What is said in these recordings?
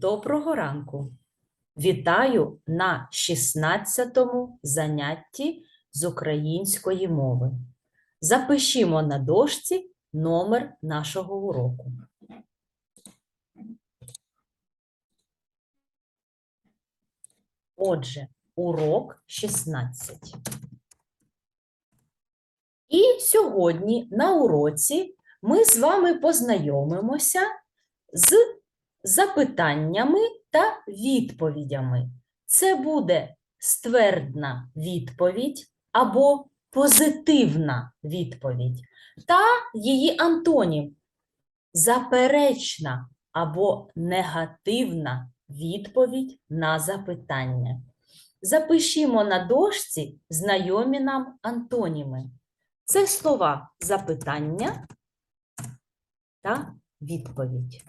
Доброго ранку! Вітаю на 16-му занятті з української мови. Запишімо на дошці номер нашого уроку. Отже, урок 16. І сьогодні на уроці ми з вами познайомимося з запитаннями та відповідями. Це буде ствердна відповідь або позитивна відповідь та її антонім заперечна або негативна відповідь на запитання. Запишімо на дошці знайомі нам антоніми. Це слова запитання та відповідь.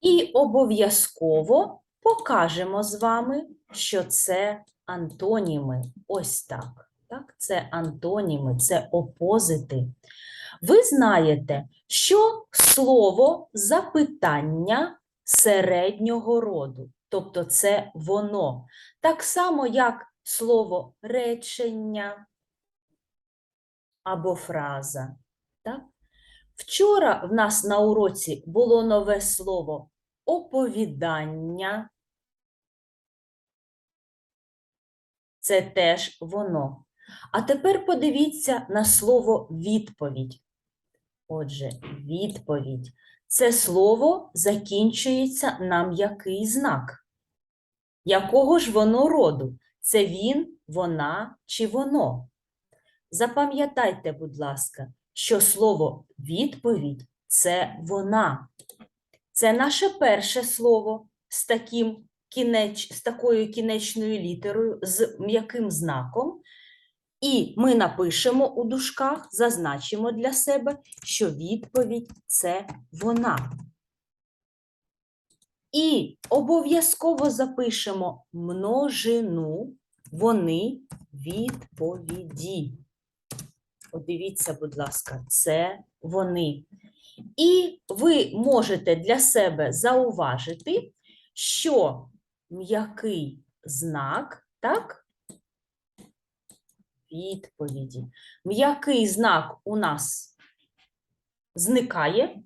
І обов'язково покажемо з вами, що це антоніми. Ось так. так? Це антоніми, це опозити. Ви знаєте, що слово запитання середнього роду, тобто це воно, так само, як слово речення або фраза. Так? Вчора в нас на уроці було нове слово оповідання. Це теж воно. А тепер подивіться на слово відповідь. Отже, відповідь. Це слово закінчується на м'який знак. Якого ж воно роду? Це він, вона чи воно? Запам'ятайте, будь ласка, що слово відповідь це вона. Це наше перше слово з, таким кінеч, з такою кінечною літерою, з м'яким знаком. І ми напишемо у дужках, зазначимо для себе, що відповідь це вона. І обов'язково запишемо множину вони відповіді. Подивіться, будь ласка, це вони. І ви можете для себе зауважити, що м'який знак, так, відповіді. М'який знак у нас зникає,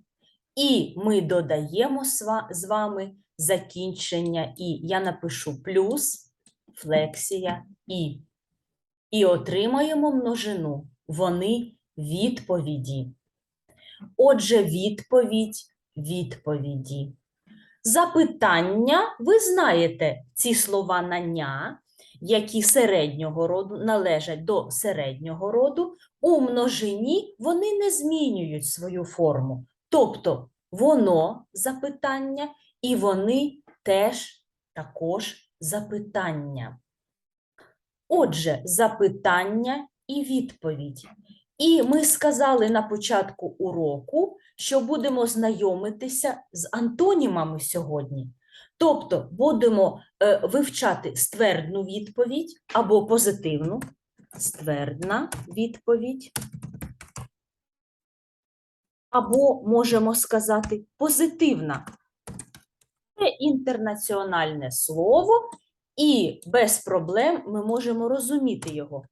і ми додаємо з вами закінчення і. Я напишу плюс, флексія і. І отримаємо множину. Вони відповіді. Отже, відповідь відповіді. Запитання, ви знаєте ці слова нання, які середнього роду належать до середнього роду, у множині вони не змінюють свою форму. Тобто воно запитання, і вони теж також запитання. Отже, запитання і відповідь. І ми сказали на початку уроку, що будемо знайомитися з антонімами сьогодні. Тобто будемо е, вивчати ствердну відповідь або позитивну, ствердна відповідь, або можемо сказати позитивна. Це інтернаціональне слово, і без проблем ми можемо розуміти його.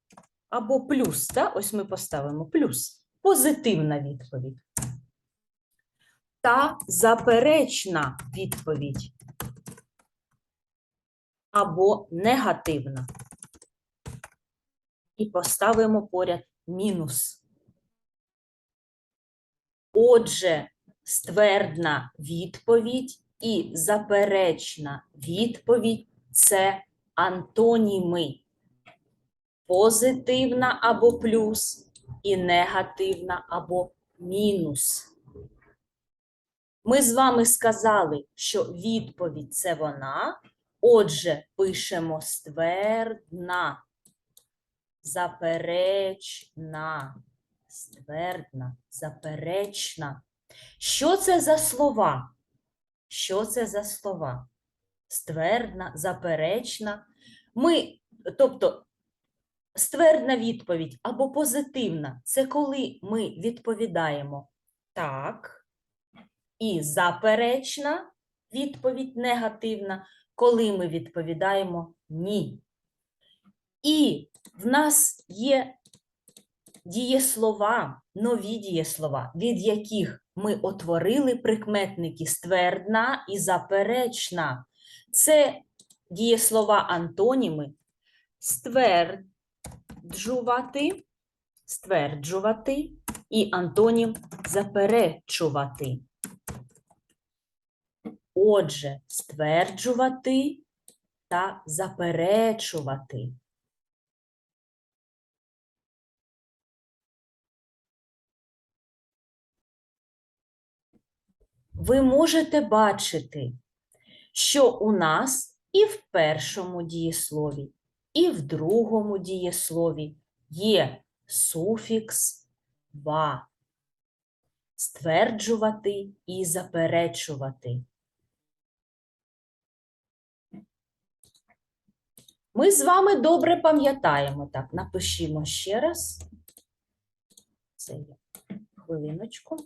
Або плюс, да? ось ми поставимо плюс. Позитивна відповідь. Та заперечна відповідь. Або негативна. І поставимо поряд мінус. Отже, ствердна відповідь і заперечна відповідь це антоніми позитивна або плюс і негативна або мінус. Ми з вами сказали, що відповідь це вона. Отже, пишемо ствердна, заперечна, ствердна, заперечна. Що це за слова? Що це за слова? Ствердна, заперечна. Ми, тобто, Ствердна відповідь або позитивна це коли ми відповідаємо так, і заперечна відповідь негативна, коли ми відповідаємо ні. І в нас є дієслова, нові дієслова, від яких ми утворили прикметники ствердна і заперечна. Це дієслова антоніми стверджувати, стверджувати і антонім заперечувати. Отже, стверджувати та заперечувати. Ви можете бачити, що у нас і в першому дієслові, і в другому дієслові є суфікс ва. Стверджувати і заперечувати. Ми з вами добре пам'ятаємо. Так, напишімо ще раз. Це є хвилиночку.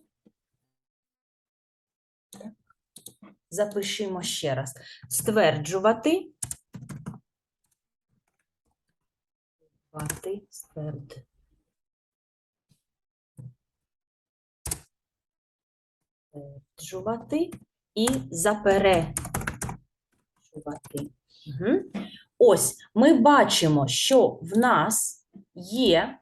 Так. Запишімо ще раз. Стверджувати. Вати, стверд. Стверджувати і заперечувати. Угу. Ось ми бачимо, що в нас є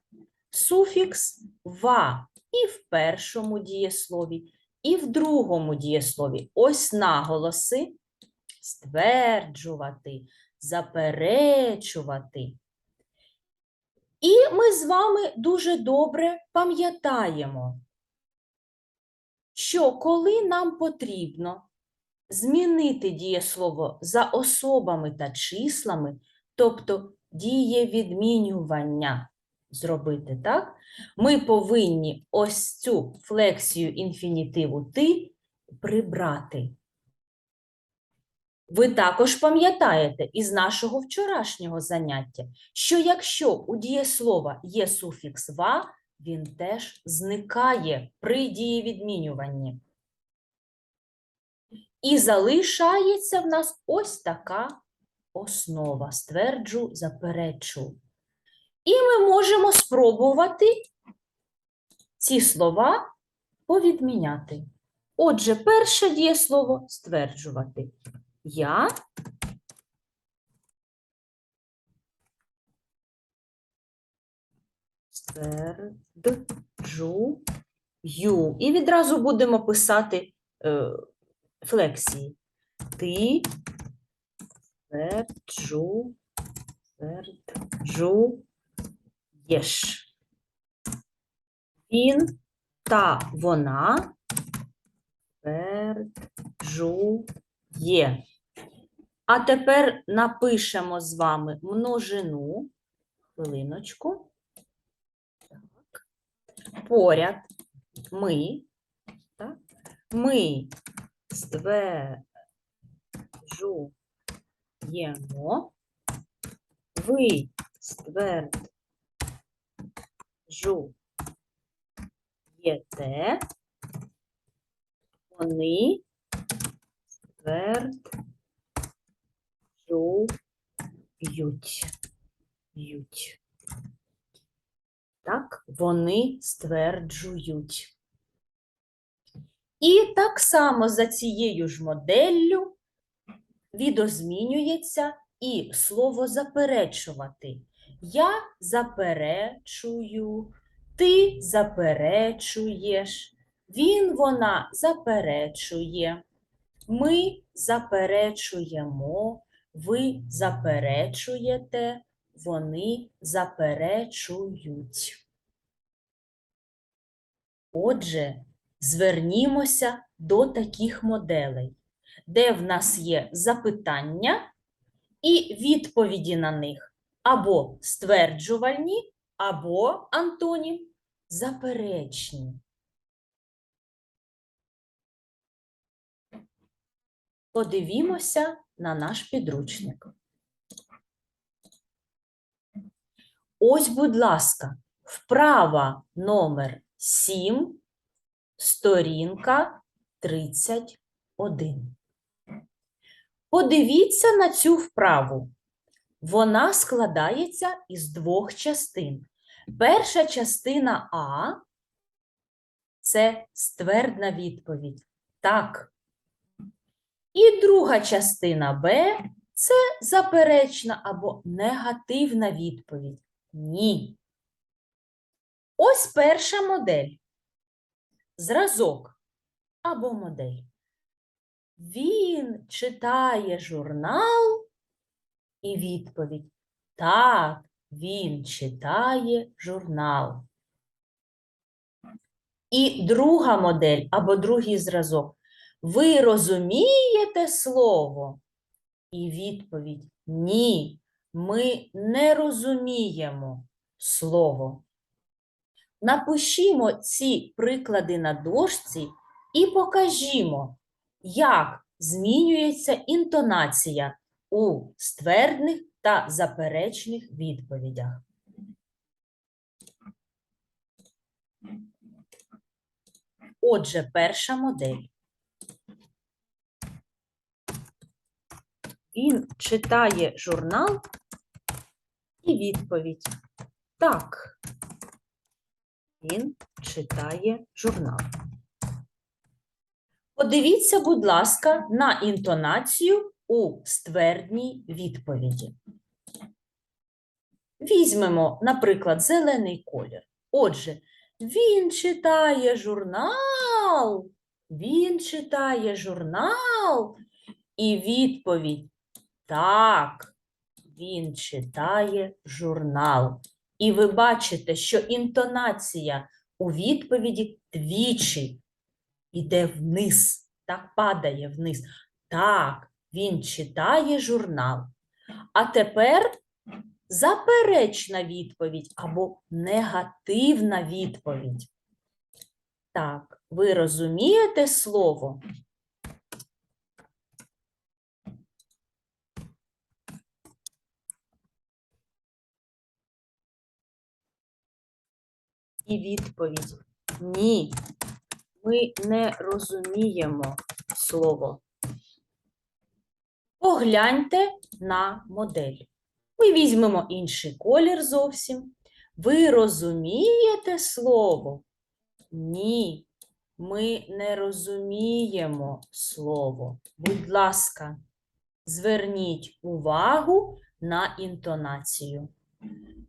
суфікс ва і в першому дієслові, і в другому дієслові. Ось наголоси стверджувати, заперечувати. І ми з вами дуже добре пам'ятаємо, що коли нам потрібно змінити дієслово за особами та числами, тобто дієвідмінювання зробити, так? Ми повинні ось цю флексію інфінітиву ти прибрати. Ви також пам'ятаєте із нашого вчорашнього заняття, що якщо у дієслова є суфікс ва, він теж зникає при дієвідмінюванні. І залишається в нас ось така основа. Стверджу, заперечу. І ми можемо спробувати ці слова повідміняти. Отже, перше дієслово стверджувати. Я стверджую. І відразу будемо писати е, флексії. Ти стверджу, стверджуєш. Він та вона стверджує. А тепер напишемо з вами множину. Хвилиночку. Так. Поряд ми. Так. Ми стверджуємо. Ви стверджуєте. Вони стверджують. Ють. Так, вони стверджують. І так само за цією ж моделлю відозмінюється і слово заперечувати. Я заперечую, ти заперечуєш, він, вона заперечує, ми заперечуємо, ви заперечуєте, вони заперечують. Отже, звернімося до таких моделей, де в нас є запитання і відповіді на них або стверджувальні, або антонім заперечні. Подивімося на наш підручник. Ось, будь ласка, вправа номер 7, сторінка 31. Подивіться на цю вправу. Вона складається із двох частин. Перша частина А це ствердна відповідь. Так. І друга частина Б це заперечна або негативна відповідь. Ні. Ось перша модель. Зразок або модель. Він читає журнал і відповідь. Так, він читає журнал. І друга модель або другий зразок. Ви розумієте слово? І відповідь ні, ми не розуміємо слово. Напишімо ці приклади на дошці і покажімо, як змінюється інтонація у ствердних та заперечних відповідях. Отже, перша модель. Він читає журнал і відповідь. Так. Він читає журнал. Подивіться, будь ласка, на інтонацію у ствердній відповіді. Візьмемо, наприклад, зелений колір. Отже, він читає журнал. Він читає журнал. І відповідь так, він читає журнал. І ви бачите, що інтонація у відповіді двічі йде вниз, так падає вниз. Так, він читає журнал. А тепер заперечна відповідь або негативна відповідь. Так, ви розумієте слово? І відповідь ні. Ми не розуміємо слово. Погляньте на модель. Ми візьмемо інший колір зовсім. Ви розумієте слово? Ні, ми не розуміємо слово. Будь ласка, зверніть увагу на інтонацію.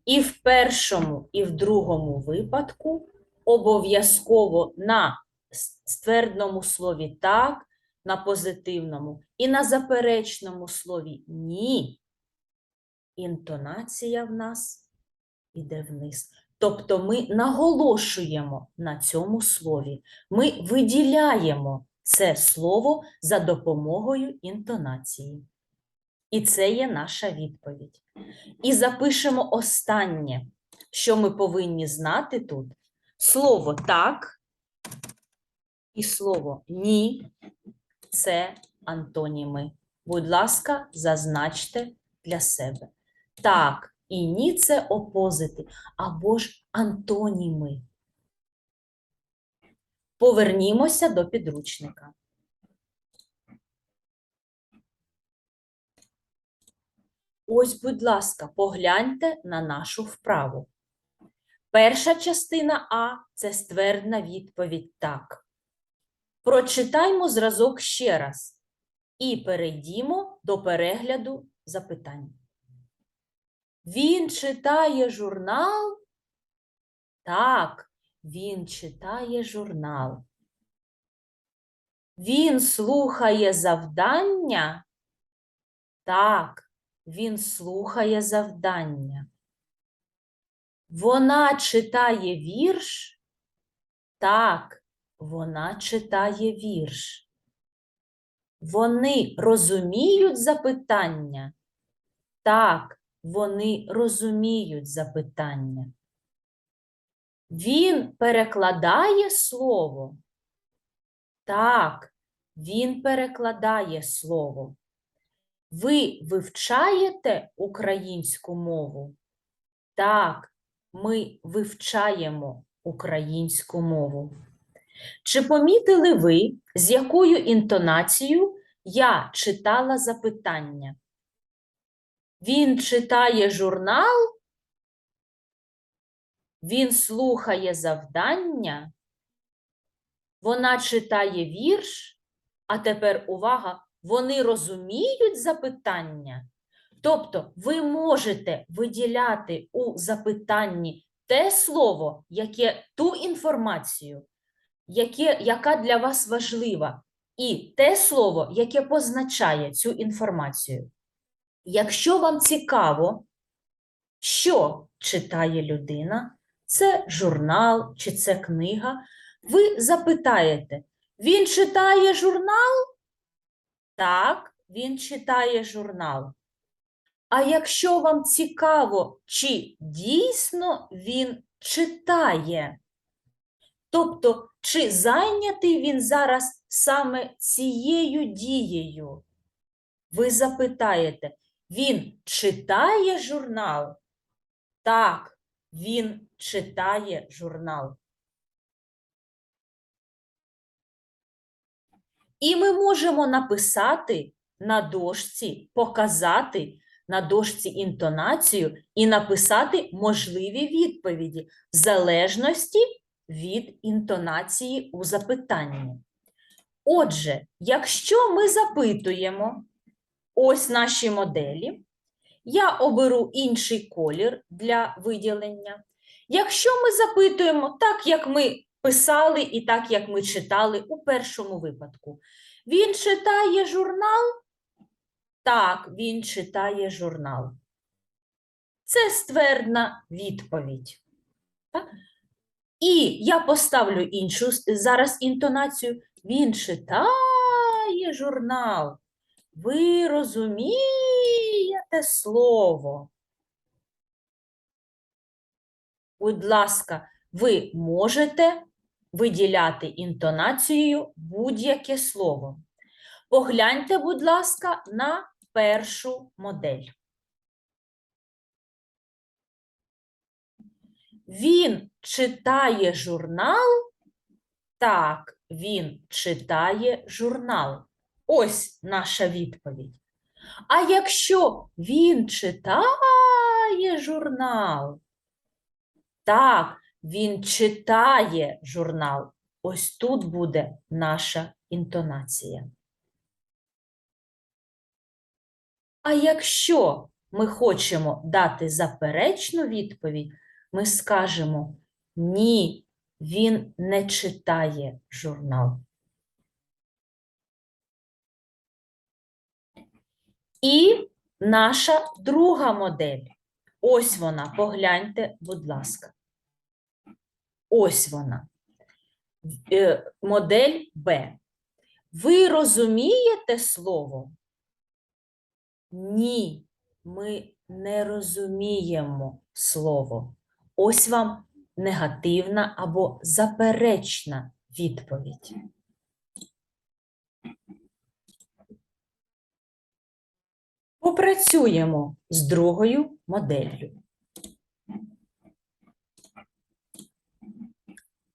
І в першому, і в другому випадку обов'язково на ствердному слові так, на позитивному і на заперечному слові ні. Інтонація в нас іде вниз. Тобто ми наголошуємо на цьому слові. Ми виділяємо це слово за допомогою інтонації. І це є наша відповідь. І запишемо останнє, що ми повинні знати тут. Слово так і слово ні це антоніми. Будь ласка, зазначте для себе. Так і ні це опозити або ж антоніми. Повернімося до підручника. Ось, будь ласка, погляньте на нашу вправу. Перша частина А це ствердна відповідь так. Прочитаймо зразок ще раз і перейдімо до перегляду запитань. Він читає журнал? Так, він читає журнал. Він слухає завдання? Так, він слухає завдання. Вона читає вірш? Так, вона читає вірш. Вони розуміють запитання? Так, вони розуміють запитання. Він перекладає слово? Так, він перекладає слово. Ви вивчаєте українську мову? Так, ми вивчаємо українську мову. Чи помітили ви, з якою інтонацією Я читала запитання. Він читає журнал. Він слухає завдання. Вона читає вірш. А тепер увага, вони розуміють запитання. Тобто ви можете виділяти у запитанні те слово, яке ту інформацію, яке, яка для вас важлива, і те слово, яке позначає цю інформацію. Якщо вам цікаво, що читає людина, це журнал чи це книга, ви запитаєте, він читає журнал? Так, він читає журнал. А якщо вам цікаво, чи дійсно він читає, тобто, чи зайнятий він зараз саме цією дією, ви запитаєте, він читає журнал? Так, він читає журнал. І ми можемо написати на дошці, показати на дошці інтонацію і написати можливі відповіді в залежності від інтонації у запитанні. Отже, якщо ми запитуємо ось наші моделі, я оберу інший колір для виділення. Якщо ми запитуємо так, як ми писали і так, як ми читали у першому випадку, він читає журнал? Так, він читає журнал. Це ствердна відповідь. Так? І я поставлю іншу зараз інтонацію. Він читає журнал. Ви розумієте слово? Будь ласка, ви можете виділяти інтонацією будь-яке слово. Погляньте, будь ласка, на першу модель. Він читає журнал? Так, він читає журнал. Ось наша відповідь. А якщо він читає журнал? Так, він читає журнал. Ось тут буде наша інтонація. А якщо ми хочемо дати заперечну відповідь, ми скажемо ні, він не читає журнал. І наша друга модель. Ось вона, погляньте, будь ласка. Ось вона. Е, Модель Б. Ви розумієте слово? Ні, ми не розуміємо слово. Ось вам негативна або заперечна відповідь. Попрацюємо з другою моделлю.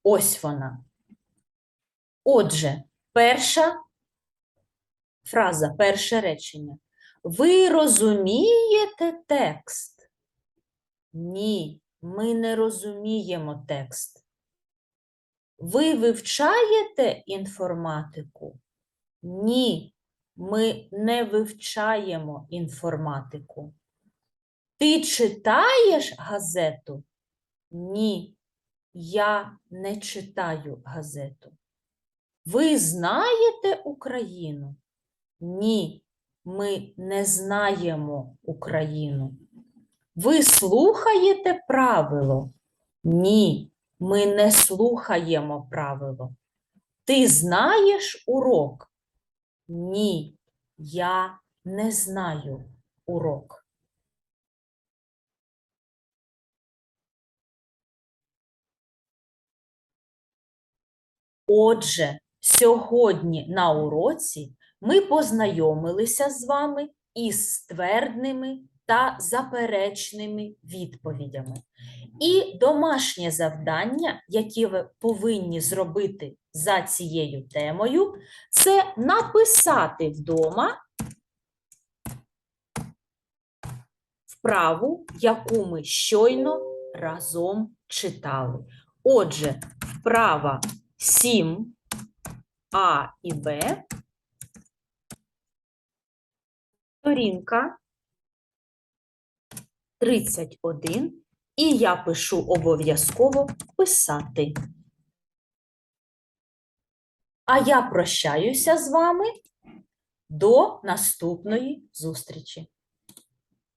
Ось вона. Отже, перша фраза, перше речення. Ви розумієте текст? Ні, ми не розуміємо текст. Ви вивчаєте інформатику? Ні, ми не вивчаємо інформатику. Ти читаєш газету? Ні, я не читаю газету. Ви знаєте Україну? Ні, ми не знаємо Україну. Ви слухаєте правило? Ні, ми не слухаємо правило. Ти знаєш урок? Ні, я не знаю урок. Отже, сьогодні на уроці ми познайомилися з вами із ствердними та заперечними відповідями. І домашнє завдання, яке ви повинні зробити за цією темою, це написати вдома вправу, яку ми щойно разом читали. Отже, вправа 7 А і Б, сторінка 31, і я пишу обов'язково писати. А я прощаюся з вами до наступної зустрічі.